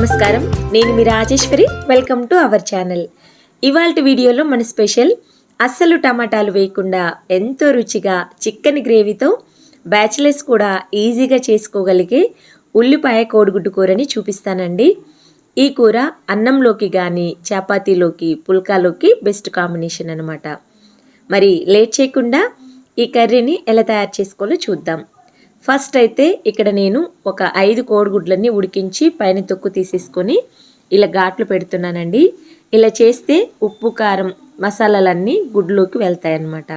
నమస్కారం. నేను మీ Rajeshwari. Welcome to our channel ఇవాళ వీడియోలో మన స్పెషల్ అస్సలు టమాటాలు వేయకుండా ఎంతో రుచిగా చిక్కని గ్రేవీతో బ్యాచిలర్స్ కూడా ఈజీగా చేసుకోగలిగే ఉల్లిపాయ కోడిగుడ్డు కూరని చూపిస్తానండి. ఈ కూర అన్నంలోకి కానీ చపాతీలోకి పుల్కాలోకి బెస్ట్ కాంబినేషన్ అనమాట మరి లేట్ చేయకుండా ఈ కర్రీని ఎలా తయారు చేసుకోవాలో చూద్దాం. ఫస్ట్ అయితే ఇక్కడ నేను ఒక ఐదు కోడిగుడ్లన్నీ ఉడికించి పైన తొక్కు తీసేసుకొని ఇలా ఘాట్లు పెడుతున్నానండి. ఇలా చేస్తే ఉప్పు కారం మసాలాలన్నీ గుడ్లోకి వెళ్తాయన్నమాట.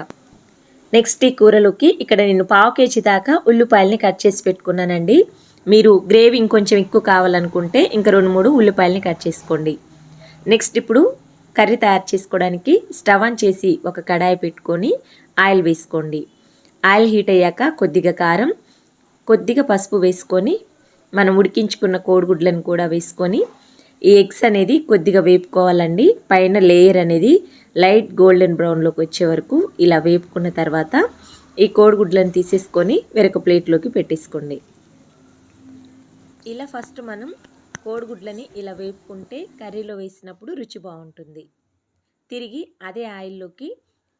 నెక్స్ట్ ఈ కూరలోకి ఇక్కడ నేను పావు కేజీ దాకా ఉల్లిపాయలని కట్ చేసి పెట్టుకున్నానండి. మీరు గ్రేవీ ఇంకొంచెం ఎక్కువ కావాలనుకుంటే ఇంకా రెండు మూడు ఉల్లిపాయలని కట్ చేసుకోండి. నెక్స్ట్ ఇప్పుడు కర్రీ తయారు చేసుకోవడానికి స్టవ్ ఆన్ చేసి ఒక కడాయి పెట్టుకొని ఆయిల్ వేసుకోండి. ఆయిల్ హీట్ అయ్యాక కొద్దిగా కారం కొద్దిగా పసుపు వేసుకొని మనం ఉడికించుకున్న కోడిగుడ్లను కూడా వేసుకొని ఈ ఎగ్స్ అనేది కొద్దిగా వేపుకోవాలండి. పైన లేయర్ అనేది లైట్ గోల్డెన్ బ్రౌన్లోకి వచ్చే వరకు ఇలా వేపుకున్న తర్వాత ఈ కోడిగుడ్లను తీసేసుకొని వేరొక ప్లేట్లోకి పెట్టేసుకోండి. ఇలా ఫస్ట్ మనం కోడిగుడ్లని ఇలా వేపుకుంటే కర్రీలో వేసినప్పుడు రుచి బాగుంటుంది. తిరిగి అదే ఆయిల్లోకి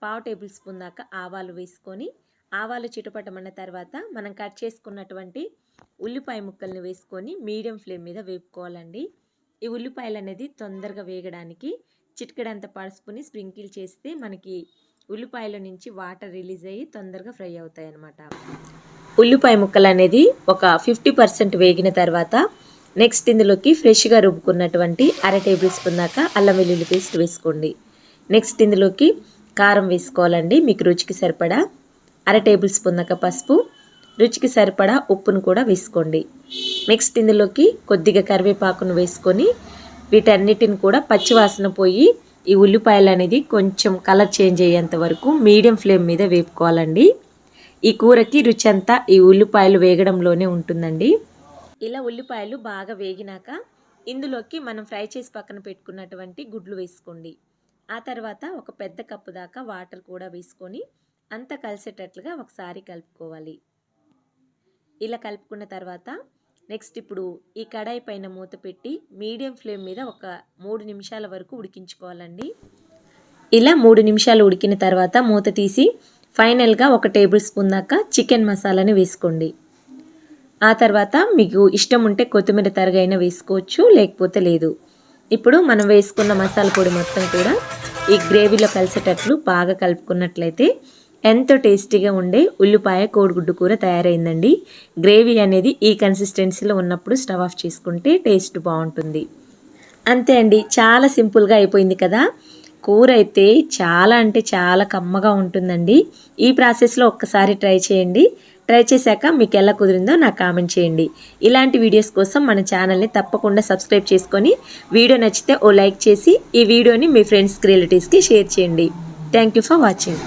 పావు టేబుల్ స్పూన్ దాకా ఆవాలు వేసుకొని ఆవాలు చిటపటమన్న తర్వాత మనం కట్ చేసుకున్నటువంటి ఉల్లిపాయ ముక్కల్ని వేసుకొని మీడియం ఫ్లేమ్ మీద వేపుకోవాలండి. ఈ ఉల్లిపాయలు అనేది తొందరగా వేగడానికి చిటికడంత పసుపుని స్ప్రింకిల్ చేస్తే మనకి ఉల్లిపాయల నుంచి వాటర్ రిలీజ్ అయ్యి తొందరగా ఫ్రై అవుతాయి అన్నమాట ఉల్లిపాయ ముక్కలు అనేది ఒక ఫిఫ్టీ పర్సెంట్ వేగిన తర్వాత నెక్స్ట్ ఇందులోకి ఫ్రెష్గా రుబ్బుకున్నటువంటి అర టేబుల్ స్పూన్ దాకా అల్లం వెల్లుల్లి పేస్ట్ వేసుకోండి. నెక్స్ట్ ఇందులోకి కారం వేసుకోవాలండి. మీకు రుచికి సరిపడా అర టేబుల్ స్పూన్ దాకా పసుపు రుచికి సరిపడా ఉప్పును కూడా వేసుకోండి. నెక్స్ట్ ఇందులోకి కొద్దిగా కరివేపాకును వేసుకొని వీటన్నిటిని కూడా పచ్చివాసన పోయి ఈ ఉల్లిపాయలు అనేది కొంచెం కలర్ చేంజ్ అయ్యేంత వరకు మీడియం ఫ్లేమ్ మీద వేపుకోవాలండి. ఈ కూరకి రుచి అంతా ఈ ఉల్లిపాయలు వేగడంలోనే ఉంటుందండి. ఇలా ఉల్లిపాయలు బాగా వేగినాక ఇందులోకి మనం ఫ్రై చేసి పక్కన పెట్టుకున్నటువంటి గుడ్లు వేసుకోండి. ఆ తర్వాత ఒక పెద్ద కప్పు దాకా వాటర్ కూడా వేసుకొని అంతా కలిసేటట్లుగా ఒకసారి కలుపుకోవాలి. ఇలా కలుపుకున్న తర్వాత నెక్స్ట్ ఇప్పుడు ఈ కడాయి పైన మూత పెట్టి మీడియం ఫ్లేమ్ మీద ఒక మూడు నిమిషాల వరకు ఉడికించుకోవాలండి. ఇలా మూడు నిమిషాలు ఉడికిన తర్వాత మూత తీసి ఫైనల్గా ఒక టేబుల్ స్పూన్ దాకా చికెన్ మసాలాని వేసుకోండి. ఆ తర్వాత మీకు ఇష్టం ఉంటే కొత్తిమీర తరగైనా వేసుకోవచ్చు లేకపోతే లేదు. ఇప్పుడు మనం వేసుకున్న మసాలా పొడి మొత్తం కూడా ఈ గ్రేవీలో కలిసేటట్లు బాగా కలుపుకున్నట్లయితే ఎంతో టేస్టీగా ఉండే ఉల్లిపాయ కోడిగుడ్డు కూర తయారైందండి. గ్రేవీ అనేది ఈ కన్సిస్టెన్సీలో ఉన్నప్పుడు స్టవ్ ఆఫ్ చేసుకుంటే టేస్ట్ బాగుంటుంది. అంతే అండి చాలా సింపుల్గా అయిపోయింది కదా. కూర అయితే చాలా అంటే చాలా కమ్మగా ఉంటుందండి. ఈ ప్రాసెస్లో ఒక్కసారి ట్రై చేయండి. ట్రై చేశాక మీకు ఎలా కుదిరిందో నాకు కామెంట్ చేయండి. ఇలాంటి వీడియోస్ కోసం మన ఛానల్ని తప్పకుండా సబ్స్క్రైబ్ చేసుకొని వీడియో నచ్చితే ఓ లైక్ చేసి ఈ వీడియోని మీ ఫ్రెండ్స్కి రిలేటివ్స్కి షేర్ చేయండి. Thank you for watching.